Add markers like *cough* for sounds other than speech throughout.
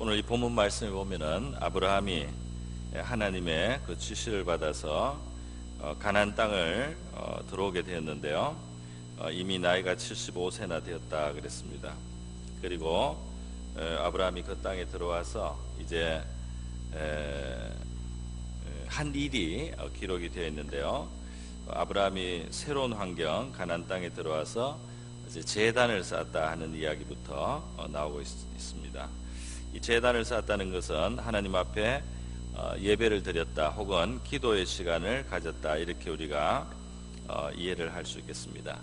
오늘 이 본문 말씀에 보면은 아브라함이 하나님의 그 지시를 받아서 어, 가나안 땅을 어, 들어오게 되었는데요. 어, 이미 나이가 75세나 되었다 그랬습니다. 그리고 에, 아브라함이 그 땅에 들어와서 이제 한 일이 어, 기록이 되어 있는데요. 어, 아브라함이 새로운 환경 가나안 땅에 들어와서 이제 제단을 쌓았다 하는 이야기부터 어, 나오고 있, 있습니다. 이 제단을 쌓았다는 것은 하나님 앞에 어, 예배를 드렸다 혹은 기도의 시간을 가졌다 이렇게 우리가 어, 이해를 할 수 있겠습니다.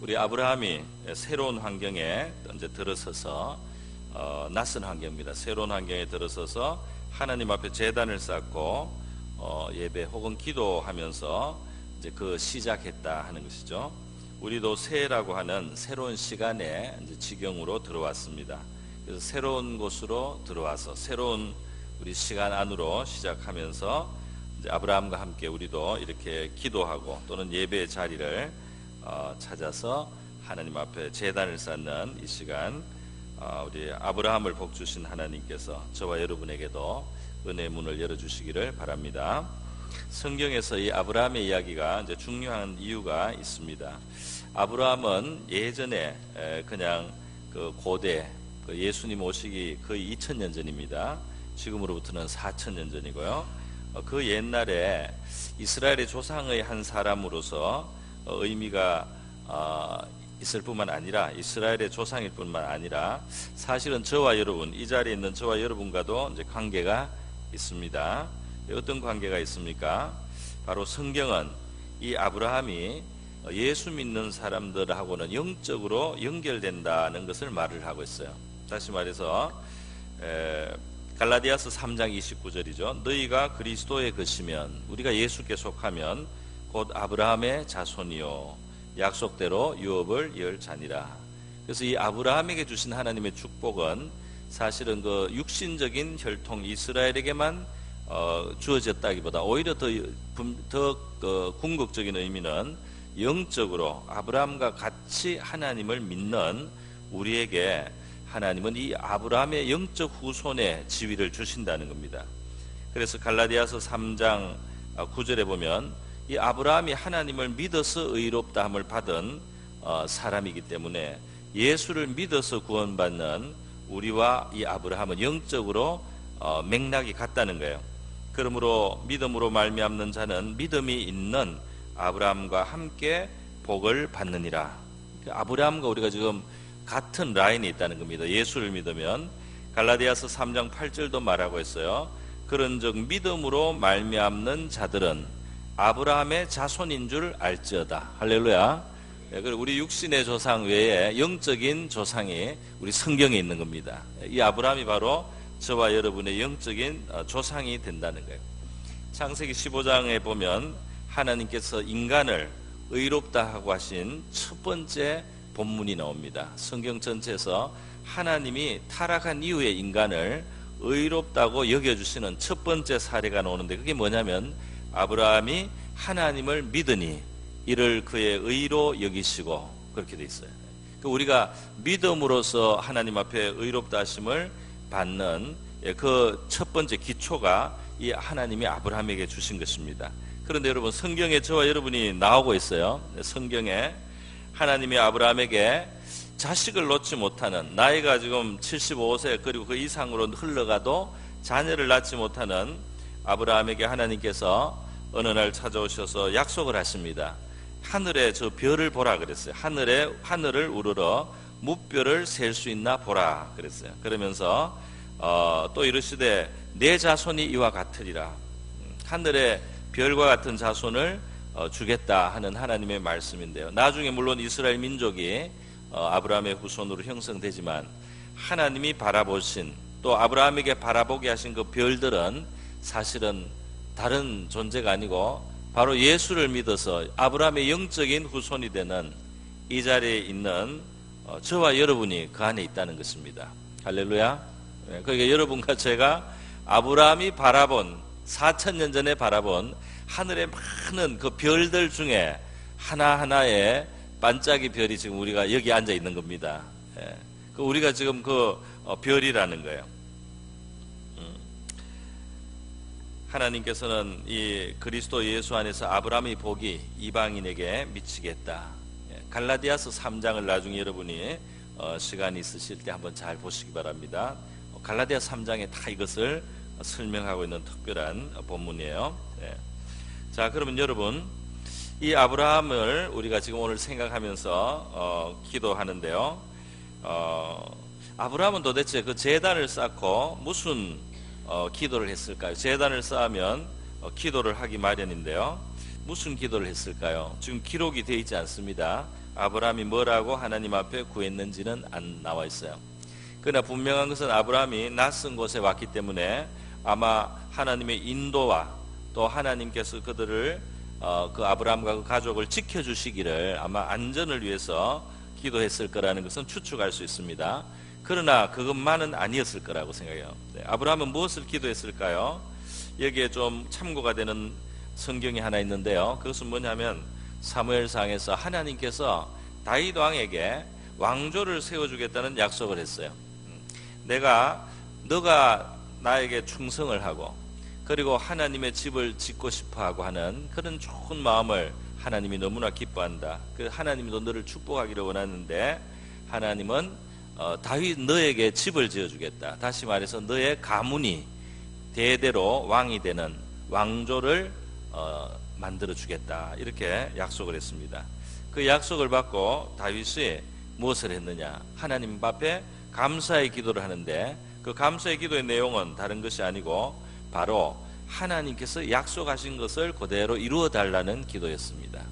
우리 아브라함이 새로운 환경에 이제 들어서서 어, 낯선 환경입니다. 새로운 환경에 들어서서 하나님 앞에 제단을 쌓고 어, 예배 혹은 기도하면서 이제 그 시작했다 하는 것이죠. 우리도 새해라고 하는 새로운 시간에 지경으로 들어왔습니다. 새로운 곳으로 들어와서 새로운 우리 시간 안으로 시작하면서 아브라함과 함께 우리도 이렇게 기도하고 또는 예배의 자리를 어, 찾아서 하나님 앞에 제단을 쌓는 이 시간 어, 우리 아브라함을 복 주신 하나님께서 저와 여러분에게도 은혜의 문을 열어 주시기를 바랍니다. 성경에서 이 아브라함의 이야기가 이제 중요한 이유가 있습니다. 아브라함은 예전에 에, 그냥 그 고대 그 예수님 오시기 거의 2000년 전입니다. 지금으로부터는 4000년 전이고요. 어, 그 옛날에 이스라엘의 조상의 한 사람으로서 어, 의미가 어, 있을 뿐만 아니라 이스라엘의 조상일 뿐만 아니라 사실은 저와 여러분 이 자리에 있는 저와 여러분과도 이제 관계가 있습니다. 어떤 관계가 있습니까? 바로 성경은 이 아브라함이 예수 믿는 사람들하고는 영적으로 연결된다는 것을 말을 하고 있어요. 다시 말해서 에, 갈라디아서 3장 29절이죠. 너희가 그리스도의 것이면 우리가 예수께 속하면 곧 아브라함의 자손이요 약속대로 유업을 열 자니라. 그래서 이 아브라함에게 주신 하나님의 축복은 사실은 그 육신적인 혈통 이스라엘에게만 어, 주어졌다기보다 오히려 더, 더 그, 궁극적인 의미는 영적으로 아브라함과 같이 하나님을 믿는 우리에게 하나님은 이 아브라함의 영적 후손의 지위를 주신다는 겁니다. 그래서 갈라디아서 3장 9절에 보면 이 아브라함이 하나님을 믿어서 의롭다함을 받은 어, 사람이기 때문에 예수를 믿어서 구원받는 우리와 이 아브라함은 영적으로 어, 맥락이 같다는 거예요. 그러므로 믿음으로 말미암는 자는 믿음이 있는 아브라함과 함께 복을 받느니라. 아브라함과 우리가 지금 같은 라인이 있다는 겁니다. 예수를 믿으면 갈라디아서 3장 8절도 말하고 있어요. 그런즉 믿음으로 말미암는 자들은 아브라함의 자손인 줄 알지어다. 할렐루야. 예, 우리 육신의 조상 외에 영적인 조상이 우리 성경에 있는 겁니다. 이 아브라함이 바로 저와 여러분의 영적인 어, 조상이 된다는 거예요. 창세기 15장에 보면 하나님께서 인간을 의롭다 하고 하신 첫 번째 본문이 나옵니다. 성경 전체에서 하나님이 타락한 이후에 인간을 의롭다고 여겨주시는 첫 번째 사례가 나오는데 그게 뭐냐면 아브라함이 하나님을 믿으니 이를 그의 의로 여기시고 그렇게 돼 있어요. 그 우리가 믿음으로써 하나님 앞에 의롭다 하심을 받는 예, 그첫 번째 기초가 이 하나님이 아브라함에게 주신 것입니다. 그런데 여러분 성경에 저와 여러분이 나오고 있어요. 성경에 하나님이 아브라함에게 자식을 놓지 못하는 나이가 지금 75세 그리고 그 이상으로 흘러가도 자녀를 낳지 못하는 아브라함에게 하나님께서 어느 날 찾아오셔서 약속을 하십니다. 하늘에 저 별을 보라 그랬어요. 하늘에 하늘을 우러러 무별을 셀 수 있나 보라 그랬어요. 그러면서 어, 또 이르시되 내 자손이 이와 같으리라. 음, 하늘에 별과 같은 자손을 어, 주겠다 하는 하나님의 말씀인데요. 나중에 물론 이스라엘 민족이 어, 아브라함의 후손으로 형성되지만 하나님이 바라보신 또 아브라함에게 바라보게 하신 그 별들은 사실은 다른 존재가 아니고 바로 예수를 믿어서 아브라함의 영적인 후손이 되는 이 자리에 있는 어, 저와 여러분이 그 안에 있다는 것입니다. 할렐루야. 네, 그러니까 여러분과 제가 아브라함이 바라본 4천 년 전에 바라본 하늘의 많은 그 별들 중에 하나하나의 반짝이 별이 지금 우리가 여기 앉아 있는 겁니다. 예. 그 우리가 지금 그 어, 별이라는 거예요. 하나님께서는 이 그리스도 예수 안에서 아브라함의 복이 이방인에게 미치겠다. 예, 갈라디아서 3장을 나중에 여러분이 어, 시간 있으실 때 한번 잘 보시기 바랍니다. 어, 갈라디아 3장에 다 이것을 설명하고 있는 특별한 본문이에요. 예. 자, 그러면 여러분 이 아브라함을 우리가 지금 오늘 생각하면서 어, 기도하는데요. 어, 아브라함은 도대체 그 재단을 쌓고 무슨 어, 기도를 했을까요? 재단을 쌓으면 어, 기도를 하기 마련인데요. 무슨 기도를 했을까요? 지금 기록이 되어 있지 않습니다. 아브라함이 뭐라고 하나님 앞에 구했는지는 안 나와 있어요. 그러나 분명한 것은 아브라함이 낯선 곳에 왔기 때문에 아마 하나님의 인도와 또 하나님께서 그들을 어, 그 아브라함과 그 가족을 지켜주시기를 아마 안전을 위해서 기도했을 거라는 것은 추측할 수 있습니다. 그러나 그것만은 아니었을 거라고 생각해요. 네, 아브라함은 무엇을 기도했을까요? 여기에 좀 참고가 되는 성경이 하나 있는데요. 그것은 뭐냐면 사무엘상에서 하나님께서 다윗 왕에게 왕조를 세워주겠다는 약속을 했어요. 음, 내가 너가 나에게 충성을 하고 그리고 하나님의 집을 짓고 싶어 하고 하는 그런 좋은 마음을 하나님이 너무나 기뻐한다. 그 하나님도 너를 축복하기를 원하는데 하나님은 어, 다윗 너에게 집을 지어주겠다. 다시 말해서 너의 가문이 대대로 왕이 되는 왕조를 어, 만들어 주겠다. 이렇게 약속을 했습니다. 그 약속을 받고 다윗이 무엇을 했느냐? 하나님 앞에 감사의 기도를 하는데 그 감사의 기도의 내용은 다른 것이 아니고 바로 하나님께서 약속하신 것을 그대로 이루어 달라는 기도였습니다.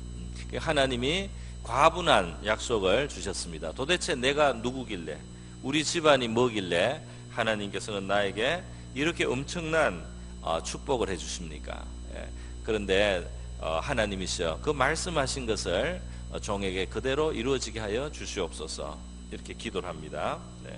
하나님이 과분한 약속을 주셨습니다. 도대체 내가 누구길래 우리 집안이 뭐길래 하나님께서는 나에게 이렇게 엄청난 어, 축복을 해주십니까? 예. 그런데 어, 하나님이시여 그 말씀하신 것을 어, 종에게 그대로 이루어지게 하여 주시옵소서 이렇게 기도를 합니다. 네.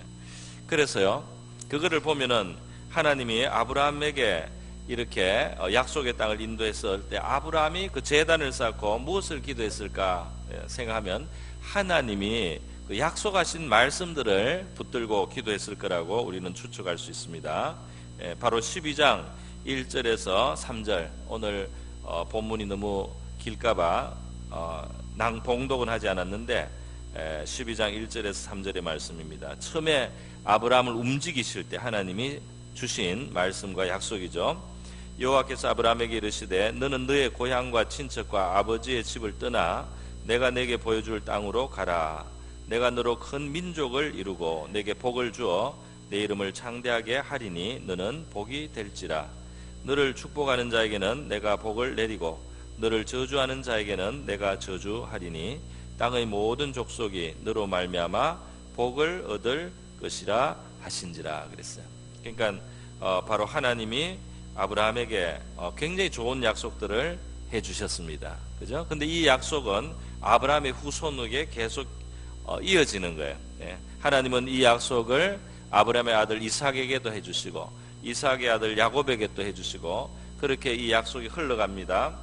그래서요 그거를 보면은 하나님이 아브라함에게 이렇게 약속의 땅을 인도했을 때 아브라함이 그 재단을 쌓고 무엇을 기도했을까 예, 생각하면 하나님이 그 약속하신 말씀들을 붙들고 기도했을 거라고 우리는 추측할 수 있습니다. 예, 바로 12장 1절에서 3절 오늘 어, 본문이 너무 길까봐 어, 낭봉독은 하지 않았는데 12장 1절에서 3절의 말씀입니다. 처음에 아브라함을 움직이실 때 하나님이 주신 말씀과 약속이죠. 여호와께서 아브라함에게 이르시되 너는 너의 고향과 친척과 아버지의 집을 떠나 내가 내게 보여줄 땅으로 가라. 내가 너로 큰 민족을 이루고 내게 복을 주어 내 이름을 창대하게 하리니 너는 복이 될지라. 너를 축복하는 자에게는 내가 복을 내리고 너를 저주하는 자에게는 내가 저주하리니 땅의 모든 족속이 너로 말미암아 복을 얻을 것이라 하신지라 그랬어요. 그러니까 어, 바로 하나님이 아브라함에게 어, 굉장히 좋은 약속들을 해 주셨습니다. 그죠? 근데 이 약속은 아브라함의 후손에게 계속 어, 이어지는 거예요. 예. 하나님은 이 약속을 아브라함의 아들 이삭에게도 해 주시고 이삭의 아들 야곱에게 또해 주시고 그렇게 이 약속이 흘러갑니다.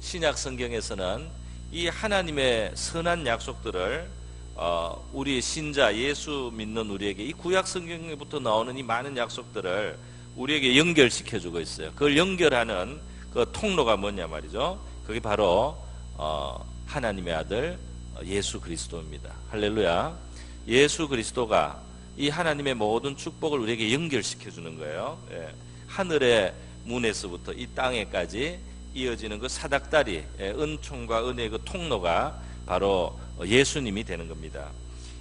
신약 성경에서는 이 하나님의 선한 약속들을 어, 우리 신자 예수 믿는 우리에게 이 구약 성경에부터 나오는 이 많은 약속들을 우리에게 연결시켜 주고 있어요. 그걸 연결하는 그 통로가 뭐냐 말이죠. 그게 바로 어, 하나님의 아들 예수 그리스도입니다. 할렐루야. 예수 그리스도가 이 하나님의 모든 축복을 우리에게 연결시켜 주는 거예요. 예. 하늘의 문에서부터 이 땅에까지 이어지는 그 사닥다리, 예, 은총과 은혜의 그 통로가 바로 예수님이 되는 겁니다.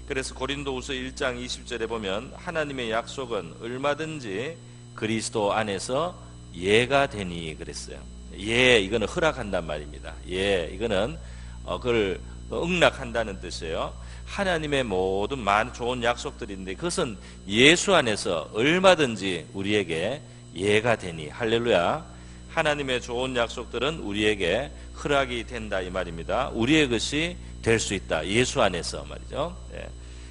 그래서 고린도후서 1장 20절에 보면 하나님의 약속은 얼마든지 그리스도 안에서 예가 되니 그랬어요. 예, 이거는 허락한단 말입니다. 예, 이거는 어, 그걸 응락한다는 뜻이에요. 하나님의 모든 많은 좋은 약속들인데 그것은 예수 안에서 얼마든지 우리에게 예가 되니 할렐루야. 하나님의 좋은 약속들은 우리에게 허락이 된다 이 말입니다. 우리의 것이 될 수 있다. 예수 안에서 말이죠. 예.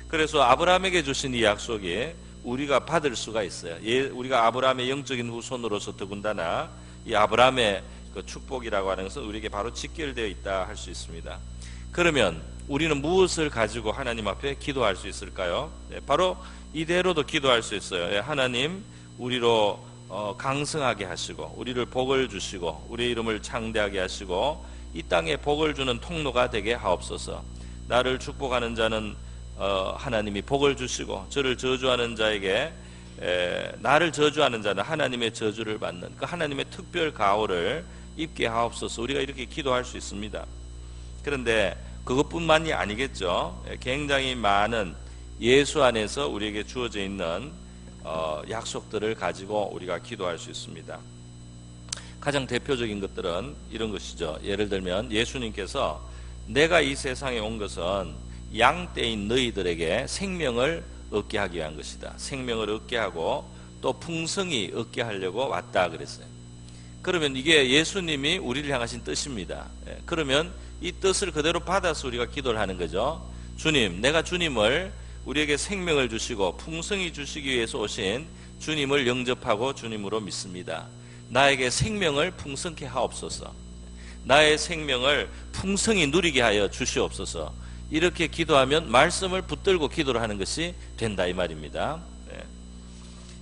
그래서 아브라함에게 주신 이 약속이 우리가 받을 수가 있어요. 예, 우리가 아브라함의 영적인 후손으로서 더군다나 이 아브라함의 그 축복이라고 하는 것은 우리에게 바로 직결되어 있다 할 수 있습니다. 그러면 우리는 무엇을 가지고 하나님 앞에 기도할 수 있을까요? 네, 바로 이대로도 기도할 수 있어요. 예, 하나님, 우리로 어, 강성하게 하시고 우리를 복을 주시고 우리 이름을 창대하게 하시고 이 땅에 복을 주는 통로가 되게 하옵소서. 나를 축복하는 자는 어, 하나님이 복을 주시고 저를 저주하는 자에게 에, 나를 저주하는 자는 하나님의 저주를 받는 그 하나님의 특별 가호를 입게 하옵소서. 우리가 이렇게 기도할 수 있습니다. 그런데 그것뿐만이 아니겠죠. 예, 굉장히 많은 예수 안에서 우리에게 주어져 있는 어, 약속들을 가지고 우리가 기도할 수 있습니다. 가장 대표적인 것들은 이런 것이죠. 예를 들면 예수님께서 내가 이 세상에 온 것은 양떼인 너희들에게 생명을 얻게 하기 위한 것이다. 생명을 얻게 하고 또 풍성히 얻게 하려고 왔다 그랬어요. 그러면 이게 예수님이 우리를 향하신 뜻입니다. 예, 그러면 이 뜻을 그대로 받아서 우리가 기도를 하는 거죠. 주님, 내가 주님을 우리에게 생명을 주시고 풍성히 주시기 위해서 오신 주님을 영접하고 주님으로 믿습니다. 나에게 생명을 풍성케 하옵소서. 나의 생명을 풍성히 누리게 하여 주시옵소서. 이렇게 기도하면 말씀을 붙들고 기도를 하는 것이 된다 이 말입니다. 네.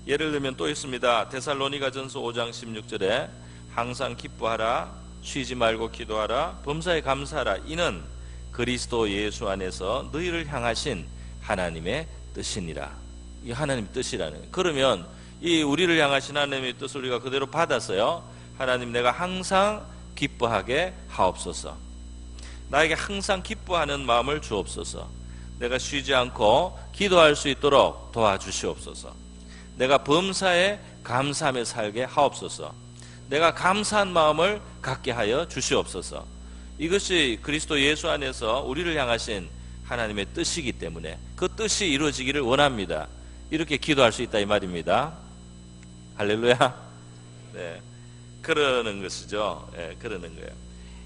예를 들면 또 있습니다. 데살로니가전서 5장 16절에 항상 기뻐하라 쉬지 말고 기도하라 범사에 감사하라 이는 그리스도 예수 안에서 너희를 향하신 하나님의 뜻이니라. 이 하나님의 뜻이라는. 그러면 이 우리를 향하신 하나님의 뜻을 우리가 그대로 받았어요. 하나님 내가 항상 기뻐하게 하옵소서. 나에게 항상 기뻐하는 마음을 주옵소서. 내가 쉬지 않고 기도할 수 있도록 도와주시옵소서. 내가 범사에 감사하며 살게 하옵소서. 내가 감사한 마음을 갖게 하여 주시옵소서. 이것이 그리스도 예수 안에서 우리를 향하신 하나님의 뜻이기 때문에 그 뜻이 이루어지기를 원합니다. 이렇게 기도할 수 있다 이 말입니다. 할렐루야. 네. 그러는 것이죠. 네, 그러는 거예요.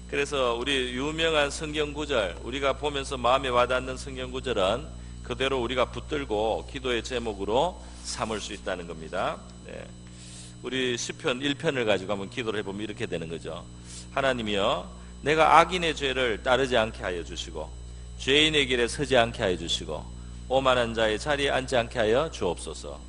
그래서 우리 유명한 성경 구절 우리가 보면서 마음에 와닿는 성경 구절은 그대로 우리가 붙들고 기도의 제목으로 삼을 수 있다는 겁니다. 네. 우리 시편 1편을 가지고 한번 기도를 해보면 이렇게 되는 거죠. 하나님이여 내가 악인의 죄를 따르지 않게 하여 주시고 죄인의 길에 서지 않게 하여 주시고 오만한 자의 자리에 앉지 않게 하여 주옵소서.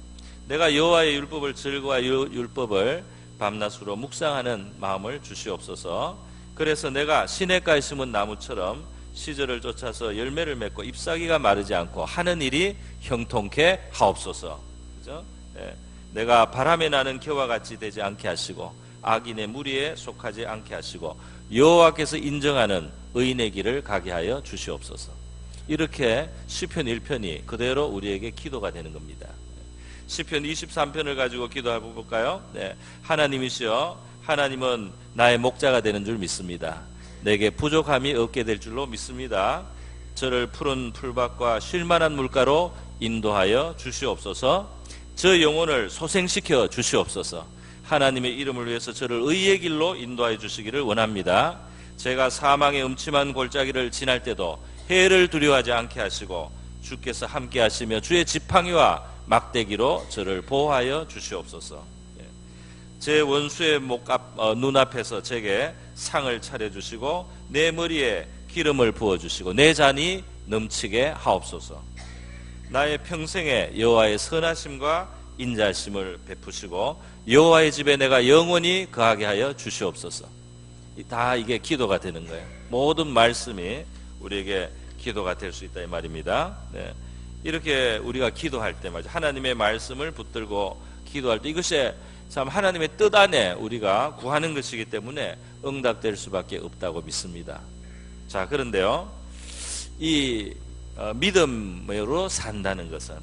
내가 여호와의 율법을 즐거워 율법을 밤낮으로 묵상하는 마음을 주시옵소서. 그래서 내가 시냇가에 심은 나무처럼 시절을 쫓아서 열매를 맺고 잎사귀가 마르지 않고 하는 일이 형통케 하옵소서. 그죠? 네. 내가 바람에 나는 겨와 같이 되지 않게 하시고 악인의 무리에 속하지 않게 하시고 여호와께서 인정하는 의인의 길을 가게 하여 주시옵소서. 이렇게 시편 1편이 그대로 우리에게 기도가 되는 겁니다. 시편 23편을 가지고 기도해 볼까요? 네. 하나님이시여 하나님은 나의 목자가 되는 줄 믿습니다. 내게 부족함이 없게 될 줄로 믿습니다. 저를 푸른 풀밭과 쉴만한 물가로 인도하여 주시옵소서. 저 영혼을 소생시켜 주시옵소서. 하나님의 이름을 위해서 저를 의의 길로 인도하여 주시기를 원합니다. 제가 사망의 음침한 골짜기를 지날 때도 해를 두려워하지 않게 하시고 주께서 함께 하시며 주의 지팡이와 막대기로 저를 보호하여 주시옵소서. 예. 제 원수의 목 앞, 어, 눈앞에서 제게 상을 차려주시고 내 머리에 기름을 부어주시고 내 잔이 넘치게 하옵소서. 나의 평생에 여호와의 선하심과 인자심을 베푸시고 여호와의 집에 내가 영원히 거하게 하여 주시옵소서. 다 이게 기도가 되는 거예요. 모든 말씀이 우리에게 기도가 될 수 있다 이 말입니다. 네. 이렇게 우리가 기도할 때 말이죠. 하나님의 말씀을 붙들고 기도할 때 이것이 참 하나님의 뜻 안에 우리가 구하는 것이기 때문에 응답될 수밖에 없다고 믿습니다. 자, 그런데요. 이 어, 믿음으로 산다는 것은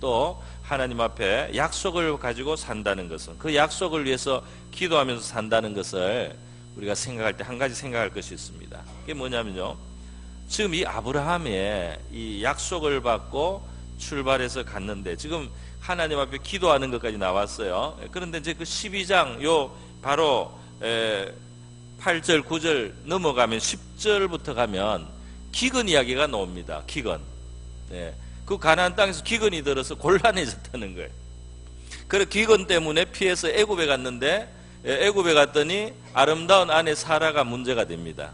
또 하나님 앞에 약속을 가지고 산다는 것은 그 약속을 위해서 기도하면서 산다는 것을 우리가 생각할 때 한 가지 생각할 것이 있습니다. 그게 뭐냐면요. 지금 이 아브라함의 이 약속을 받고 출발해서 갔는데 지금 하나님 앞에 기도하는 것까지 나왔어요. 그런데 이제 그 12장 요 바로 8절 9절 넘어가면 10절부터 가면 기근 이야기가 나옵니다. 기근. 네. 그 가나안 땅에서 기근이 들어서 곤란해졌다는 거예요. 그래 기근 때문에 피해서 애굽에 갔는데 애굽에 갔더니 아름다운 아내 사라가 문제가 됩니다.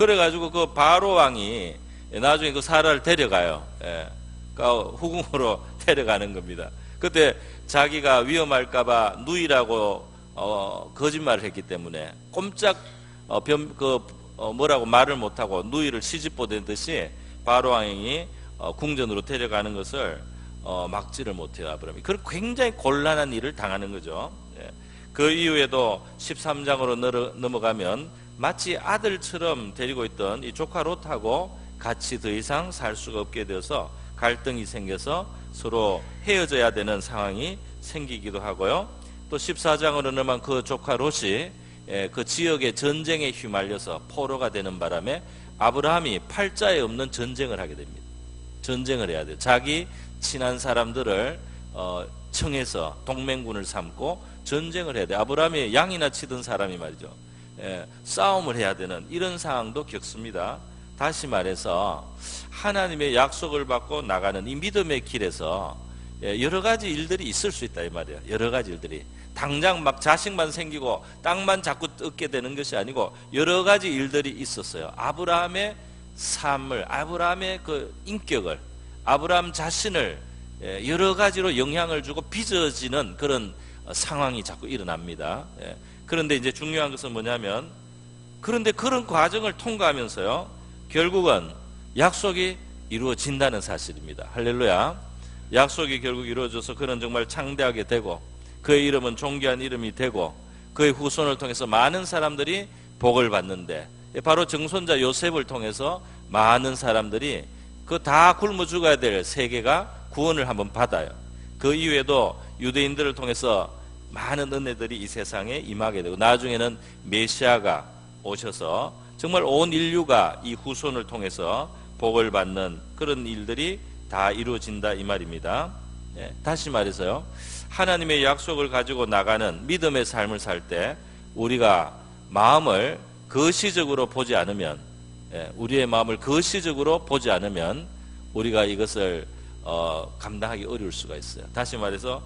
그래가지고 그 바로 왕이 나중에 그 사라를 데려가요. 예. 그러니까 후궁으로 *laughs* 데려가는 겁니다. 그때 자기가 위험할까봐 누이라고 어, 거짓말을 했기 때문에 꼼짝 어, 변, 그, 어, 뭐라고 말을 못하고 누이를 시집 보내듯이 바로 왕이 어, 궁전으로 데려가는 것을 어, 막지를 못해요 아브라함이. 그 굉장히 곤란한 일을 당하는 거죠. 예. 그 이후에도 13장으로 넘어가면 마치 아들처럼 데리고 있던 이 조카 롯하고 같이 더 이상 살 수가 없게 되어서 갈등이 생겨서 서로 헤어져야 되는 상황이 생기기도 하고요. 또 14장으로 넘어간 그 조카 롯이 예, 그 지역의 전쟁에 휘말려서 포로가 되는 바람에 아브라함이 팔자에 없는 전쟁을 하게 됩니다. 전쟁을 해야 돼요. 자기 친한 사람들을 어, 청해서 동맹군을 삼고 전쟁을 해야 돼. 아브라함이 양이나 치던 사람이 말이죠. 예, 싸움을 해야 되는 이런 상황도 겪습니다. 다시 말해서 하나님의 약속을 받고 나가는 이 믿음의 길에서 예, 여러 가지 일들이 있을 수 있다 이 말이에요. 여러 가지 일들이 당장 막 자식만 생기고 땅만 자꾸 얻게 되는 것이 아니고 여러 가지 일들이 있었어요. 아브라함의 삶을 아브라함의 그 인격을 아브라함 자신을 예, 여러 가지로 영향을 주고 빚어지는 그런 상황이 자꾸 일어납니다. 예. 그런데 이제 중요한 것은 뭐냐면 그런데 그런 과정을 통과하면서요 결국은 약속이 이루어진다는 사실입니다. 할렐루야. 약속이 결국 이루어져서 그는 정말 창대하게 되고 그의 이름은 존귀한 이름이 되고 그의 후손을 통해서 많은 사람들이 복을 받는데 바로 정손자 요셉을 통해서 많은 사람들이 그 다 굶어 죽어야 될 세계가 구원을 한번 받아요. 그 이후에도 유대인들을 통해서 많은 은혜들이 이 세상에 임하게 되고 나중에는 메시아가 오셔서 정말 온 인류가 이 후손을 통해서 복을 받는 그런 일들이 다 이루어진다 이 말입니다. 예, 다시 말해서요. 하나님의 약속을 가지고 나가는 믿음의 삶을 살 때 우리가 마음을 거시적으로 보지 않으면 예, 우리의 마음을 거시적으로 보지 않으면 우리가 이것을 어, 감당하기 어려울 수가 있어요. 다시 말해서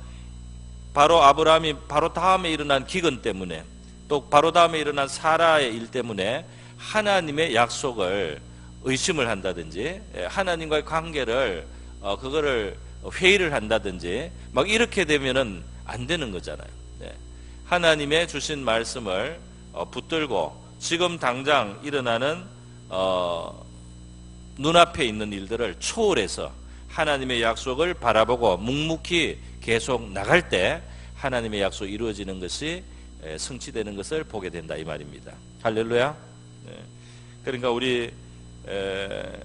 바로 아브라함이 바로 다음에 일어난 기근 때문에 또 바로 다음에 일어난 사라의 일 때문에 하나님의 약속을 의심을 한다든지 예, 하나님과의 관계를 어, 그거를 회의를 한다든지 막 이렇게 되면은 안 되는 거잖아요. 네. 하나님의 주신 말씀을 어, 붙들고 지금 당장 일어나는 어, 눈앞에 있는 일들을 초월해서 하나님의 약속을 바라보고 묵묵히 계속 나갈 때 하나님의 약속이 이루어지는 것이 에, 성취되는 것을 보게 된다 이 말입니다. 할렐루야. 네. 그러니까 우리 에,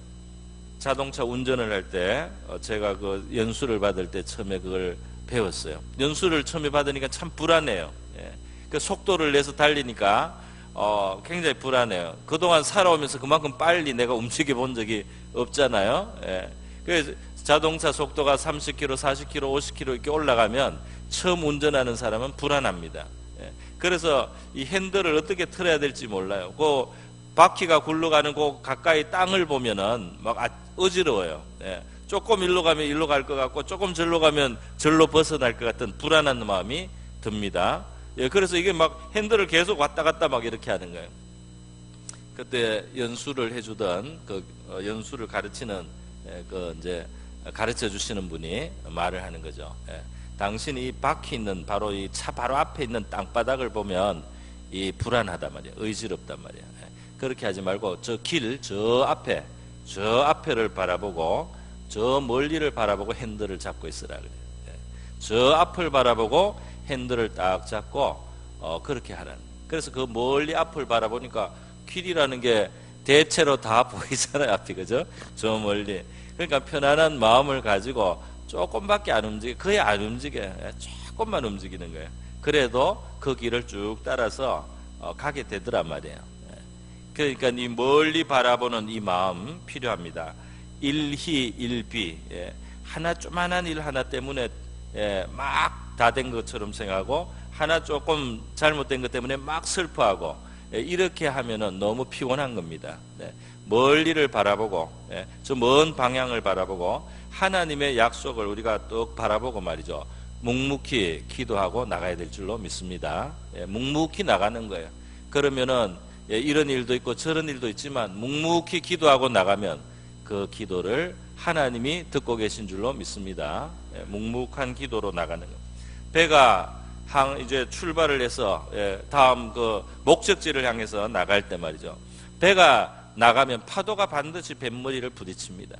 자동차 운전을 할때 어, 제가 그 연수를 받을 때 처음에 그걸 배웠어요. 연수를 처음에 받으니까 참 불안해요. 예. 그 속도를 내서 달리니까 어, 굉장히 불안해요. 그동안 살아오면서 그만큼 빨리 내가 움직여 본 적이 없잖아요. 예. 그래서 자동차 속도가 30km, 40km, 50km 이렇게 올라가면 처음 운전하는 사람은 불안합니다. 예. 그래서 이 핸들을 어떻게 틀어야 될지 몰라요. 그 바퀴가 굴러가는 그 가까이 땅을 보면은 막 아, 어지러워요. 예. 조금 일로 가면 일로 갈 것 같고 조금 절로 가면 절로 벗어날 것 같은 불안한 마음이 듭니다. 예, 그래서 이게 막 핸들을 계속 왔다 갔다 막 이렇게 하는 거예요. 그때 연수를 해주던 그 어, 연수를 가르치는 예, 그 이제 가르쳐 주시는 분이 말을 하는 거죠. 예. 당신이 이 바퀴 있는 바로 이 차 바로 앞에 있는 땅바닥을 보면 이 불안하단 말이야. 의지럽단 말이야. 예. 그렇게 하지 말고 저 길, 저 앞에, 저 앞에를 바라보고 저 멀리를 바라보고 핸들을 잡고 있으라 그래요. 예. 저 앞을 바라보고 핸들을 딱 잡고 어, 그렇게 하라는. 그래서 그 멀리 앞을 바라보니까 길이라는 게 대체로 다 *laughs* 보이잖아요, 앞이 그죠? 저 멀리. 그러니까 편안한 마음을 가지고 조금밖에 안 움직여, 거의 안 움직여, 예, 조금만 움직이는 거예요. 그래도 그 길을 쭉 따라서 어, 가게 되더란 말이에요. 예. 그러니까 이 멀리 바라보는 이 마음 필요합니다. 일희 일비 예. 하나 조만한 일 하나 때문에 예. 막 다 된 것처럼 생각하고 하나 조금 잘못된 것 때문에 막 슬퍼하고 예. 이렇게 하면은 너무 피곤한 겁니다. 네. 멀리를 바라보고 예. 저먼 방향을 바라보고 하나님의 약속을 우리가 뚝 바라보고 말이죠. 묵묵히 기도하고 나가야 될 줄로 믿습니다. 예. 묵묵히 나가는 거예요. 그러면은 예. 이런 일도 있고 저런 일도 있지만 묵묵히 기도하고 나가면 그 기도를 하나님이 듣고 계신 줄로 믿습니다. 예, 묵묵한 기도로 나가는 것. 배가 항 이제 출발을 해서 예, 다음 그 목적지를 향해서 나갈 때 말이죠. 배가 나가면 파도가 반드시 뱃머리를 부딪힙니다.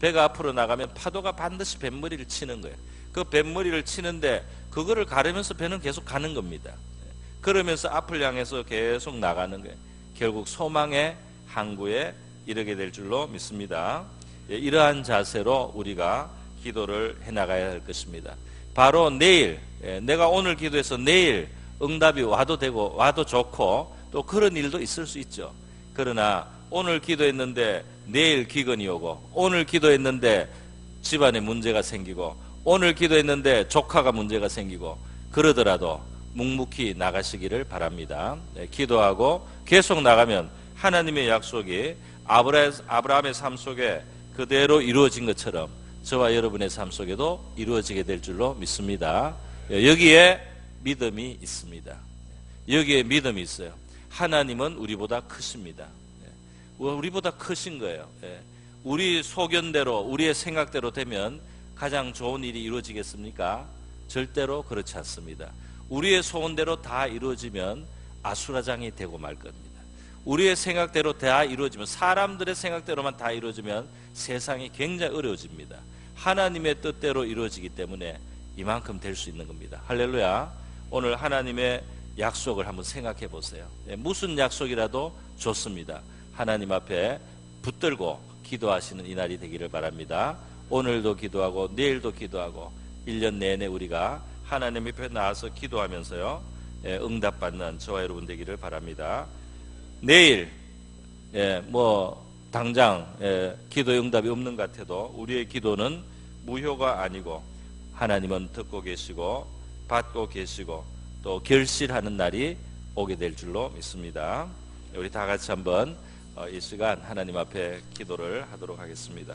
배가 앞으로 나가면 파도가 반드시 뱃머리를 치는 거예요. 그 뱃머리를 치는데 그거를 가르면서 배는 계속 가는 겁니다. 그러면서 앞을 향해서 계속 나가는 거예요. 결국 소망의 항구에 이르게 될 줄로 믿습니다. 예, 이러한 자세로 우리가 기도를 해 나가야 할 것입니다. 바로 내일 예, 내가 오늘 기도해서 내일 응답이 와도 되고 와도 좋고 또 그런 일도 있을 수 있죠. 그러나 오늘 기도했는데 내일 기근이 오고 오늘 기도했는데 집안에 문제가 생기고 오늘 기도했는데 조카가 문제가 생기고 그러더라도 묵묵히 나가시기를 바랍니다. 네, 기도하고 계속 나가면 하나님의 약속이 아브라, 아브라함의 삶 속에 그대로 이루어진 것처럼 저와 여러분의 삶 속에도 이루어지게 될 줄로 믿습니다. 예, 여기에 믿음이 있습니다. 여기에 믿음이 있어요. 하나님은 우리보다 크십니다. 예, 우리보다 크신 거예요. 예, 우리 소견대로, 우리의 생각대로 되면 가장 좋은 일이 이루어지겠습니까? 절대로 그렇지 않습니다. 우리의 소원대로 다 이루어지면 아수라장이 되고 말 겁니다. 우리의 생각대로 다 이루어지면 사람들의 생각대로만 다 이루어지면 세상이 굉장히 어려워집니다. 하나님의 뜻대로 이루어지기 때문에 이만큼 될 수 있는 겁니다. 할렐루야. 오늘 하나님의 약속을 한번 생각해 보세요. 예, 무슨 약속이라도 좋습니다. 하나님 앞에 붙들고 기도하시는 이 날이 되기를 바랍니다. 오늘도 기도하고 내일도 기도하고 1년 내내 우리가 하나님 앞에 나와서 기도하면서요. 예, 응답받는 저와 여러분 되기를 바랍니다. 내일 예, 뭐 당장 예, 기도 응답이 없는 것 같아도 우리의 기도는 무효가 아니고 하나님은 듣고 계시고 받고 계시고 또 결실하는 날이 오게 될 줄로 믿습니다. 우리 다 같이 한번 어, 이 시간 하나님 앞에 기도를 하도록 하겠습니다.